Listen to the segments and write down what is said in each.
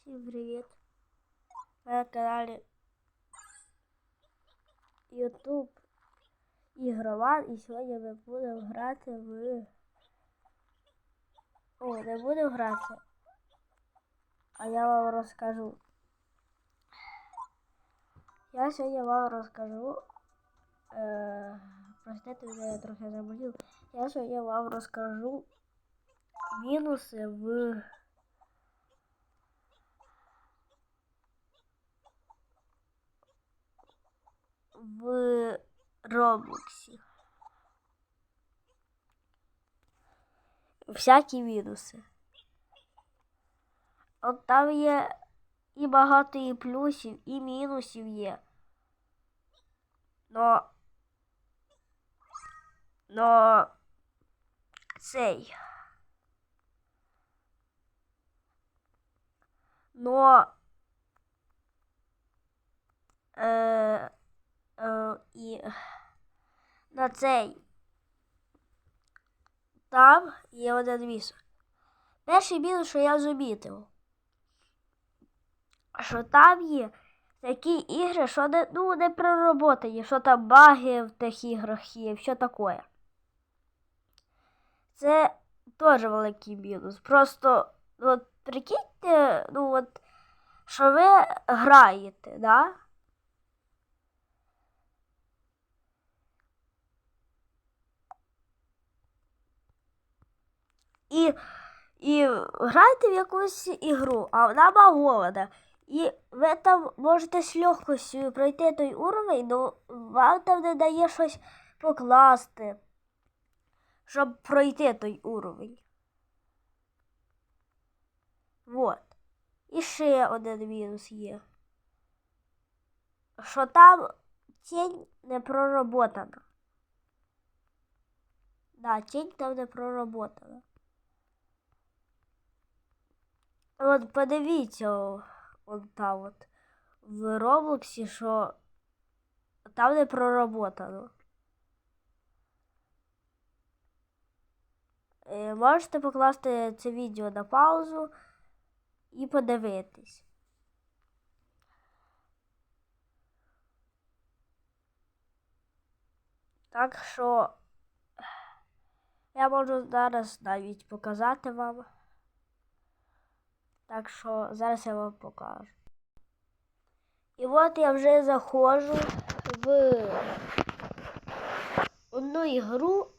Всім привіт! На каналі YouTube Ігрован і сьогодні ми будемо грати в. О, не будемо грати. А я вам розкажу. Я сьогодні вам розкажу. Е, простите, я трохи заболів. Я сьогодні вам розкажу мінуси в. В Роблоксі. Всякі мінуси. От там є і багато і плюсів, і мінусів є. Но. Но цей. Но. Е, е, і на цей. Там є один мінус. Перший мінус, що я замітив, що там є такі ігри, що не, ну, не проработані, що там баги в тих іграх є, що таке. Це теж великий мінус. Просто, ну, от прикиньте, ну от, що ви граєте, да? І, і граєте в якусь ігру, а вона багована. І ви там можете з легкостю пройти той уровень, але вам там не дає щось покласти, щоб пройти той уровень. Вот. І ще один мінус є. Що там тінь не проработана. Да, тінь там не проработана. От подивіться, о, от там от в Роблоксі, що там не проработано. Е, Можете покласти це відео на паузу і подивитись. Так що я можу зараз навіть показати вам. Так що зараз я вам покажу. І от я вже заходжу в одну ігру,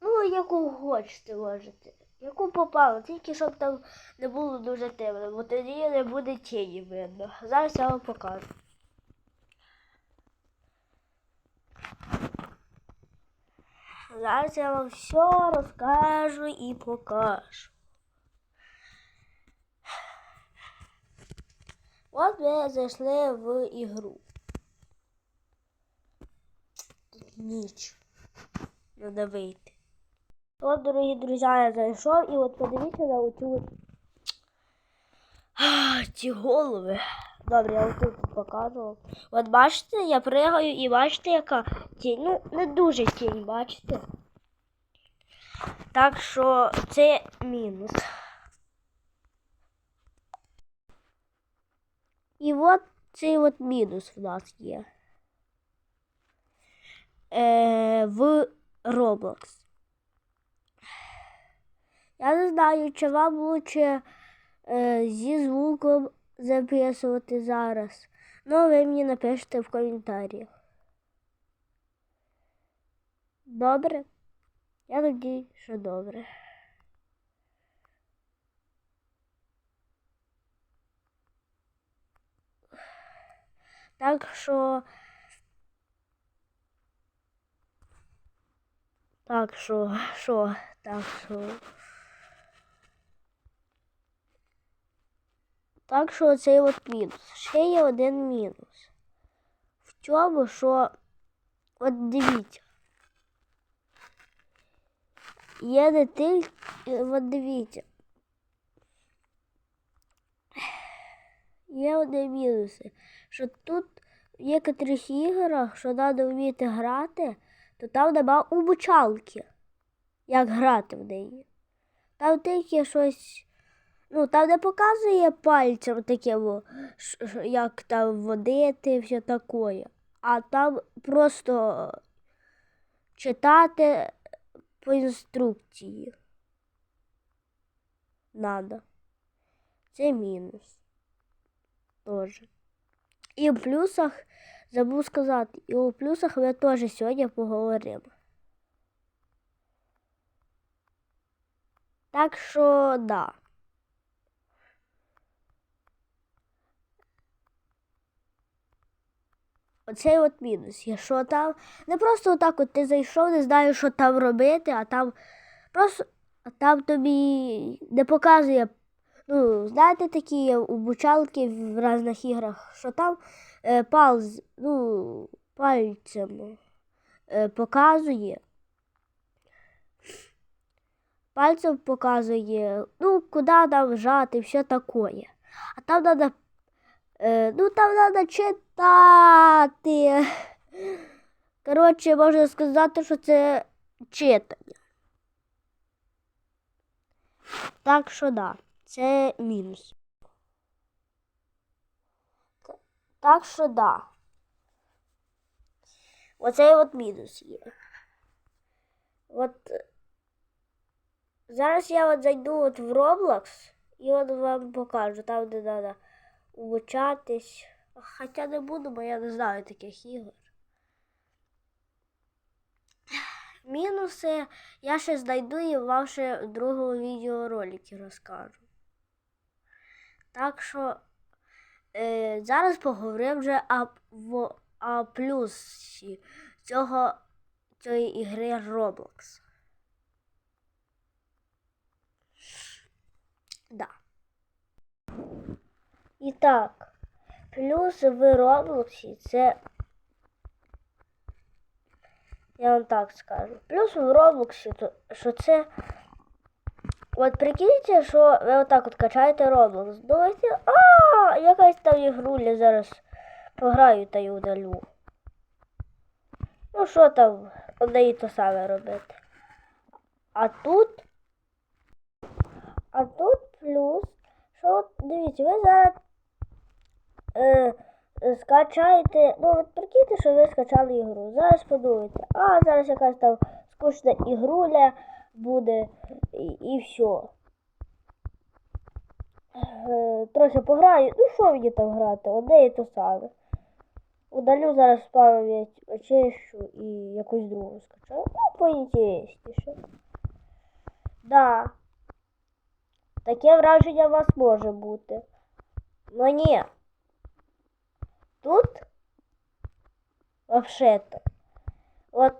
ну, яку хочете можете. Яку попало, тільки щоб там не було дуже темно, бо тоді не буде тіні видно. Зараз я вам покажу. Зараз я вам все розкажу і покажу. От ми зайшли в ігру. Тут ніч. Надо вийти. От, дорогі друзі, я зайшов і от подивіться на оцю. Ці голови. Добре, я тут показував. От бачите, я пригаю і бачите, яка тінь. Ну, не дуже тінь, бачите? Так що це мінус. І от цей от мінус в нас є. Е, в Roblox. Я не знаю, чи вам лучше е, зі звуком записувати зараз. Ну, ви мені напишете в коментарях. Добре? Я надію, що добре. Так що. Так що, що, так що. Так що цей от мінус. Ще є один мінус. В чому, що от дивіться. Є не тільки, от дивіться. Є одні мінуси, що тут в некоторих іграх, що треба вміти грати, то там нема обучалки, як грати в неї. Там тільки щось, Ну, там не показує пальцем таке, як там водити, все таке. А там просто читати по інструкції. Надо. Це мінус. Тоже. І в плюсах забув сказати, і у плюсах ми теж сьогодні поговоримо. Так що, да. Оцей от мінус. Якщо там не просто отак от ти зайшов, не знаєш, що там робити, а там просто а там тобі не показує. Ну, знаєте, такі обучалки в різних іграх, що там е, палз, ну, пальцем е, показує. Пальцем показує, ну, куди там вжати, все таке. А там треба Е, ну там треба читати. Коротше, можна сказати, що це читання. Так що да, це мінус. Так що да. Оцей от мінус є. От е, зараз я от зайду от в Roblox і от вам покажу, там де треба обучатись. Хоча не буду, бо я не знаю таких ігор. Мінуси я ще знайду і вам ще в другому відеороликі розкажу. Так що е, зараз поговоримо вже о, о плюсі цього, цієї ігри Roblox. Да. І так, плюс в Роблоксі це. Я вам так скажу. Плюс в Роблоксі, що це. От прикиньте, що ви отак от качаєте Роблокс. Думаєте, а якась там ігруля зараз пограю та й удалю. Ну що там, одне і то саме робити. А тут. А тут плюс, що от дивіться, ви зараз е, скачаєте, ну от прикиньте, що ви скачали ігру. Зараз подумайте, а зараз якась там скучна ігруля буде і, і все. Е, трохи пограю, ну що мені там грати, одне і то саме. Удалю зараз пам'ять, очищу і якусь другу скачаю. Ну, поінтересніше. Да. Таке враження у вас може бути. Ну ні. Тут вообще-то. От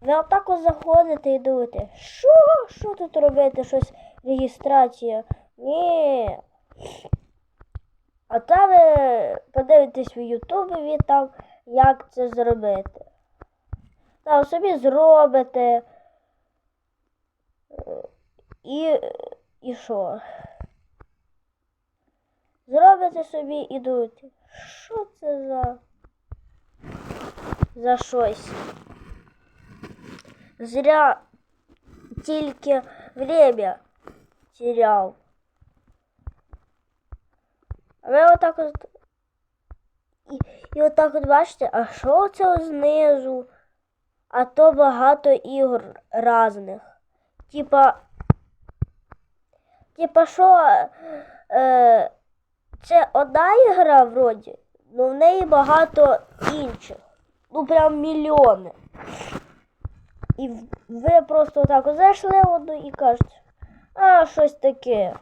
ви отак от заходите і думаєте, що? Що тут робити? Щось реєстрація? Ні. А там ви подивитесь в Ютубі там, як це зробити. Там собі зробите. І, і що? Зробите собі і думаєте, що це за, за щось? Зря тільки время теряв. А ви отак от. І, і отак от бачите, а що це знизу? А то багато ігор різних. Типа. Типа що. Е, це одна ігра вроді, але в неї багато інших. Ну прям мільйони. І ви просто отак от зайшли в одну і кажете, а щось таке.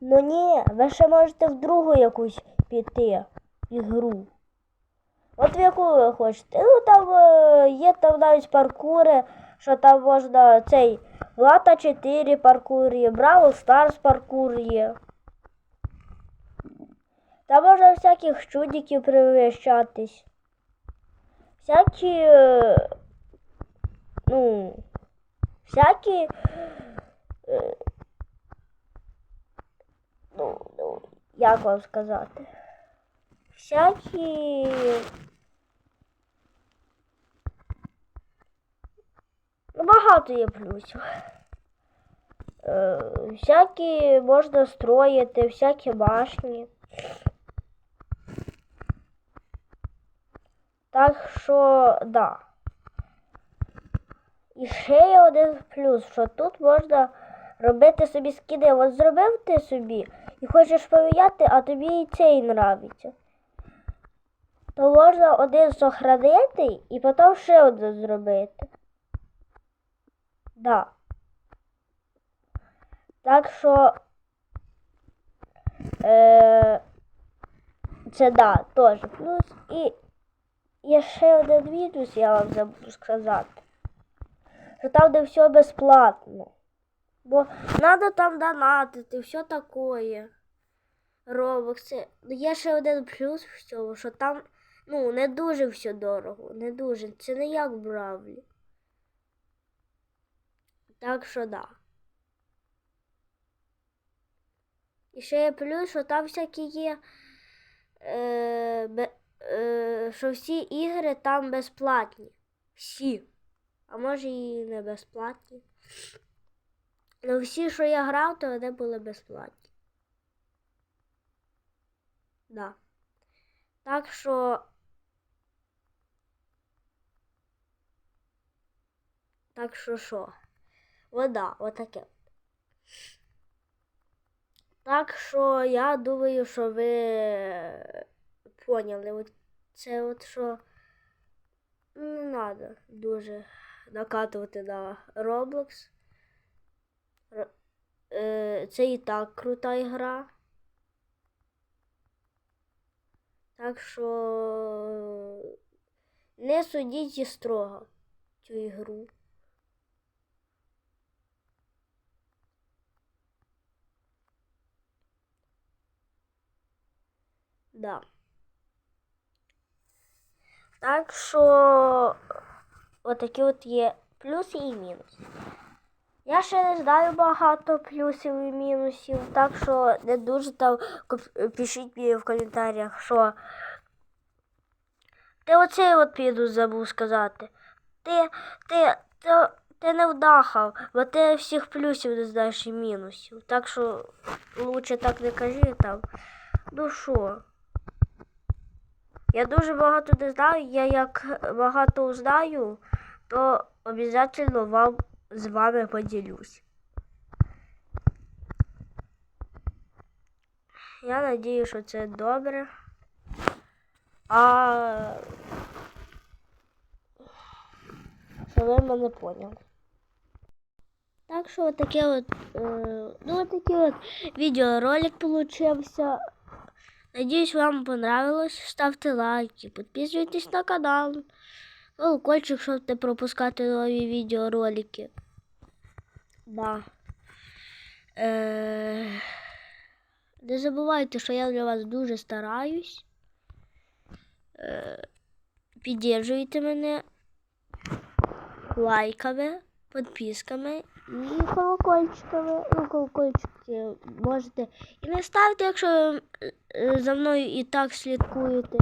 Ну ні, ви ще можете в другу якусь піти ігру. От в яку ви хочете. Ну там е, є там навіть паркури, що там можна цей Лата 4 паркур є, Браво Старс паркур є. Там можна всяких чудиків привищатись. Всякі. е, Ну. Всякі. е, Ну, ну, як вам сказати? Всякі. Ну, багато є плюсів. Е, всякі можна строїти, всякі башні. Так що, да. І ще є один плюс, що тут можна робити собі скиди. От зробив ти собі і хочеш поміняти, а тобі і цей нравиться. То можна один сохранити і потім ще один зробити. Да. Так що е, це да, теж плюс. І є ще один мінус, я вам забуду сказати. Що там, де все безплатно. Бо треба там донатити, все таке. Робокси. Є ще один плюс в цьому, що там ну, не дуже все дорого. Не дуже. Це не як Бравлі. Так що да. І ще є плюс, що там всякі є. Е, бе, е, що всі ігри там безплатні. Всі. А може і не безплатні. Ну всі, що я грав, то вони були безплатні. Да. Так що. Так що що? Вода, отаке. Так що я думаю, що ви поняли. Це от що не треба дуже накатувати на Roblox. Е, Це і так крута ігра. Так що не судіть і строго цю ігру. Да. Так що отакі от є плюси і мінуси. Я ще не знаю багато плюсів і мінусів, так що не дуже там пишіть мені в коментарях, що ти оцей от піду забув сказати. Ти, ти, ти, ти не вдахав, бо ти всіх плюсів не знаєш і мінусів. Так що лучше так не кажи там. Ну що? Я дуже багато не знаю. Я як багато знаю, то обов'язково вам з вами поділюсь. Я надію, що це добре. А що мене поняли. Так що таке от, е, ну такий от відеоролик получився. Надеюсь, вам понравилось. Ставте лайки, підписуйтесь на канал. Колокольчик, щоб не пропускати нові відеоролики. Да. Е... Не забувайте, що я для вас дуже стараюсь. Е... Підтримуйте мене лайками, підписками і колокольчиками. Ну, колокольчики можете і не ставте, якщо ви е, за мною і так слідкуєте.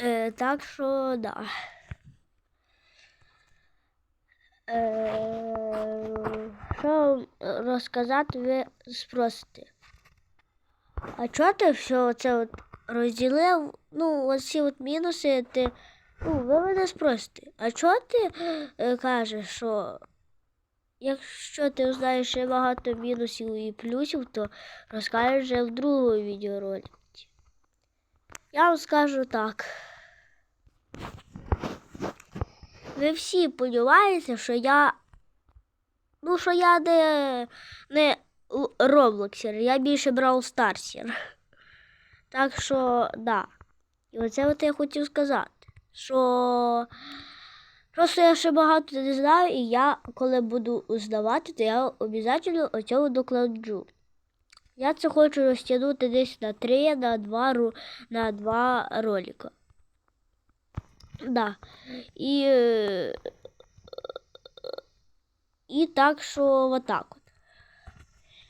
Е, так що, да. Е, що розказати, ви спросите. А чого ти все це от розділив? Ну, оці от мінуси, ти. Ну, ви мене спросите. А чого ти е, кажеш, що якщо ти знаєш ще багато мінусів і плюсів, то розкажеш вже в другому відеоролиці. Я вам скажу так. Ви всі сподіваєтеся, що я. Ну, що я не, не Роблоксер, я більше брав Старсер. Так що, да. І оце от я хотів сказати. Що просто я ще багато не знаю, і я, коли буду здавати, то я обов'язково оцього докладу. Я це хочу розтягнути десь на 3, на 2, ру- на 2 ролика. Да. І, і так, що отак от.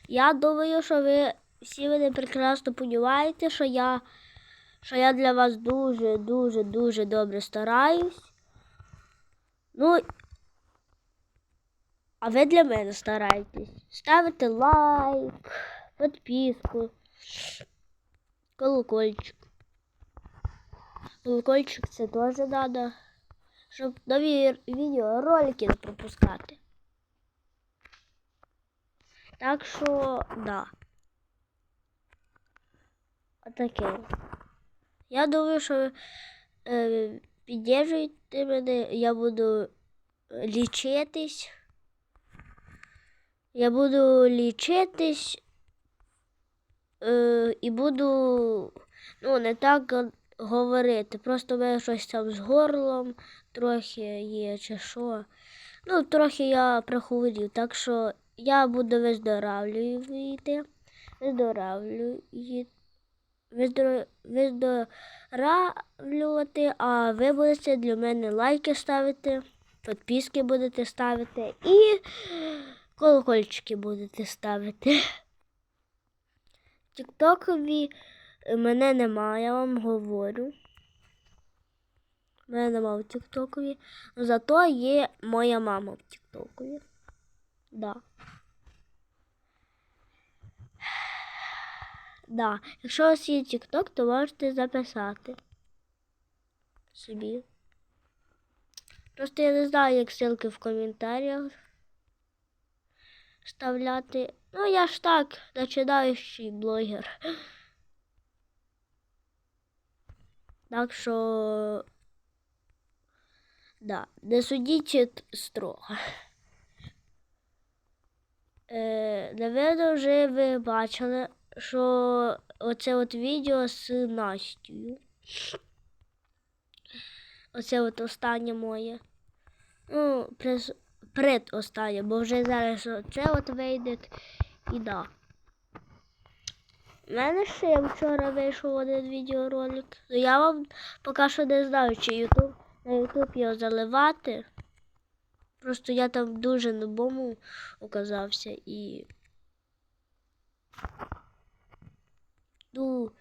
Я думаю, що ви всі мене прекрасно розумієте, що я, що я для вас дуже, дуже, дуже добре стараюсь. Ну, А ви для мене старайтесь. Ставите лайк, підписку, колокольчик. Колокольчик це теж треба, щоб нові відео, ролики не пропускати. Так що, да. Отаке. Я думаю, що е, піддержуйте мене, я буду лічитись. Я буду лічитись е, і буду ну, не так говорити. Просто в мене щось там з горлом трохи є чи що. Ну, трохи я прихворів, так що я буду виздоравлювати. Виздоравлювати. Виздор... Виздоравлювати, а ви будете для мене лайки ставити, підписки будете ставити і колокольчики будете ставити. Тіктокові мене немає, я вам говорю. Мене немає в Тіктокові. Зато є моя мама в Тіктокові. Да. Да. Якщо у вас є Тікток, то можете записати собі. Просто я не знаю, як ссылки в коментарях вставляти. Ну, я ж так, починаючий блогер. Так що, да, не судіть строго. Е, Наверно, вже ви бачили, що оце от відео з Настю. Оце от останнє моє. Ну, предостаннє, бо вже зараз оце от вийде і да. У мене ще вчора вийшов один відеоролик. Ну я вам поки що не знаю, чи YouTube, на YouTube його заливати. Просто я там дуже небому оказався і. Ну.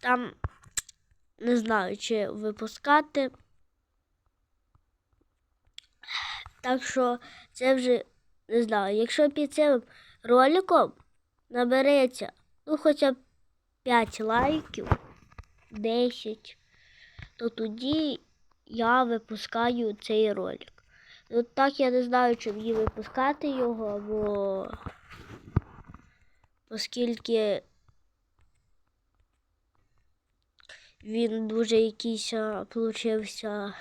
Там не знаю, чи випускати. Так що це вже не знаю. Якщо під цим роликом набереться ну хоча б 5 лайків, 10, то тоді я випускаю цей ролик. Ну так я не знаю, чи мені випускати його, бо оскільки він дуже якийсь получився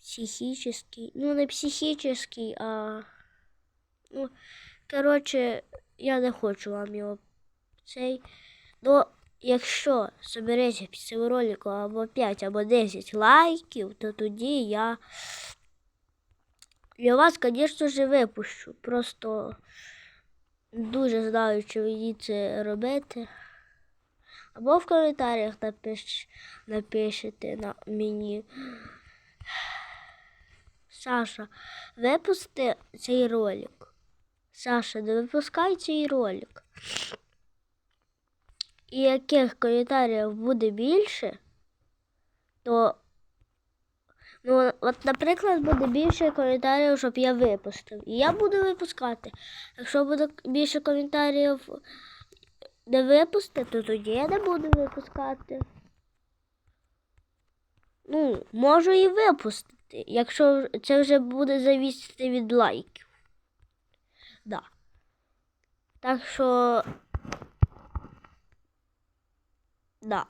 психический. Ну, не психический, а. Ну, коротше, я не хочу вам його цей. Ну, якщо собереться під цим роликом або 5, або 10 лайків, то тоді я для вас, звісно ж, випущу. Просто дуже знаю, чи мені це робити. Або в коментарях напиш... напишете на мені. Саша, випусти цей ролик. Саша, не випускай цей ролик. І яких коментарів буде більше, то, ну, от, наприклад, буде більше коментарів, щоб я випустив. І я буду випускати. Якщо буде більше коментарів не випустити, то тоді я не буду випускати. Ну, можу і випустити, якщо це вже буде завісити від лайків. Да. Так що. Да.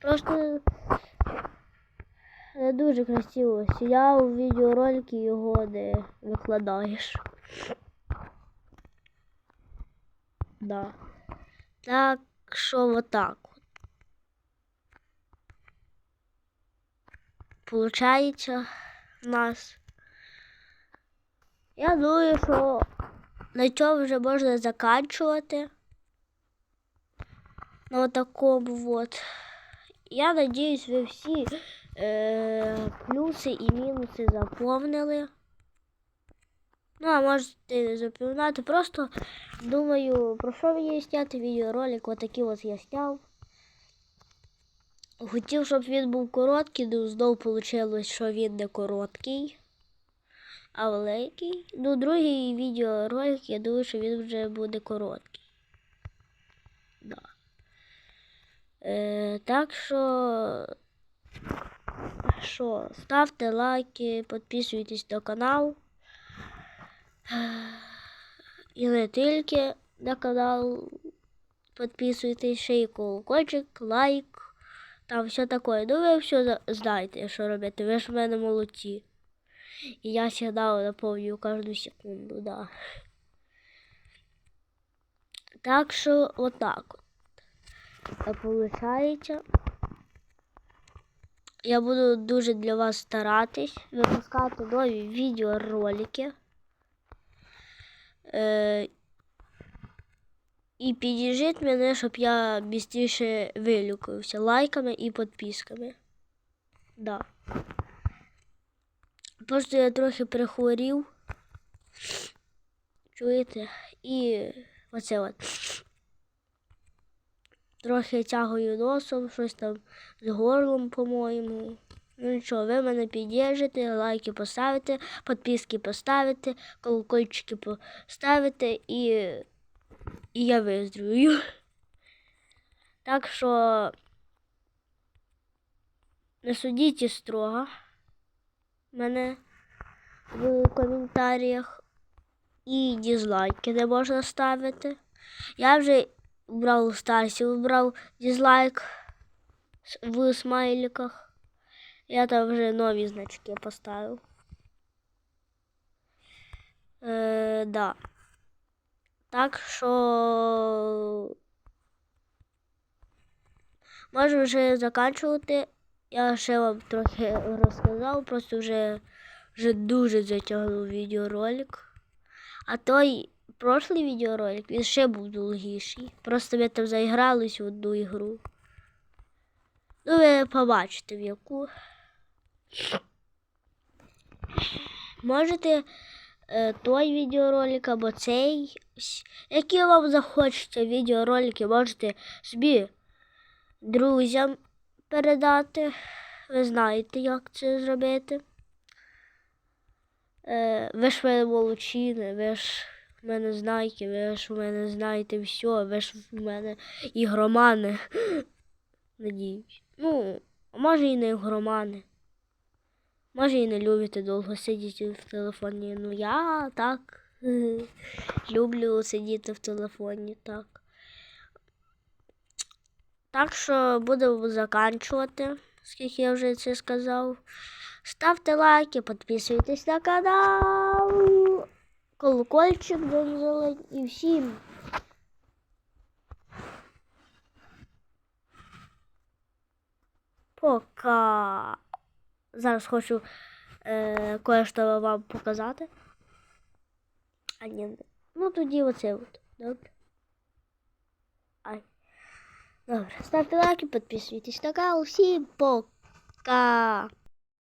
Просто не дуже красиво. Сіяв у відеоролики його не викладаєш. Да. Так що отак. от. Получається в нас. Я думаю, що на цьому вже можна заканчувати. На такому от. Я надіюсь, ви всі е, плюси і мінуси заповнили. Ну, а можете запоминати. Просто думаю, про що мені зняти відеоролик. Отакий от я зняв. Хотів, щоб він був короткий, але знов вийшло, що він не короткий, а великий. Ну, другий відеоролик, я думаю, що він вже буде короткий. Да. Е, так що, що, ставте лайки, підписуйтесь на канал. І не тільки на канал. Підписуйтесь, ще й колокольчик, лайк. Там все таке. Ну, ви все знаєте, що робити. Ви ж в мене молодці. І я завжди наповнюю кожну секунду, да. Так що отак от. Получається. Я буду дуже для вас старатись випускати нові відеоролики. Е, і підіжіть мене, щоб я бістріше вилюкався лайками і підписками. Да. Просто я трохи прихворів. Чуєте? І оце от. Трохи тягую носом, щось там з горлом, по-моєму. Ну нічого, ви мене піддержите, лайки поставите, підписки поставите, колокольчики поставите і, і я виздоровію. Так що не судіть строго мене в коментарях і дізлайки не можна ставити. Я вже брав старсі, вибрав дізлайк с- в смайликах. Я там вже нові значки поставив. Е, да. Так що можу вже закінчувати. Я ще вам трохи розказав, просто вже, вже дуже затягнув відеоролик. А той прошлий відеоролик він ще був довгіший. Просто ми там заігрались в одну ігру. Ну, ви побачите в яку. Можете е, той відеоролик або цей. Які вам захочеться відеоролики, можете собі друзям передати. Ви знаєте, як це зробити. Е, ви ж в мене молодчини, ви ж в мене знаєте, все, ви ж в мене ігромани. Надіюсь. Ну, а може і не ігромани. Може і не любите довго сидіти в телефоні. Ну я так. Люблю сидіти в телефоні, так. Так що будемо заканчувати, скільки я вже це сказав. Ставте лайки, підписуйтесь на канал. Колокольчик зелень і всім. Пока. Зараз хочу е, кое-що вам показати. А ні. Ну тоді оце от. Добре. Ай. Добре. Ставте лайки, підписуйтесь на канал. Всім пока.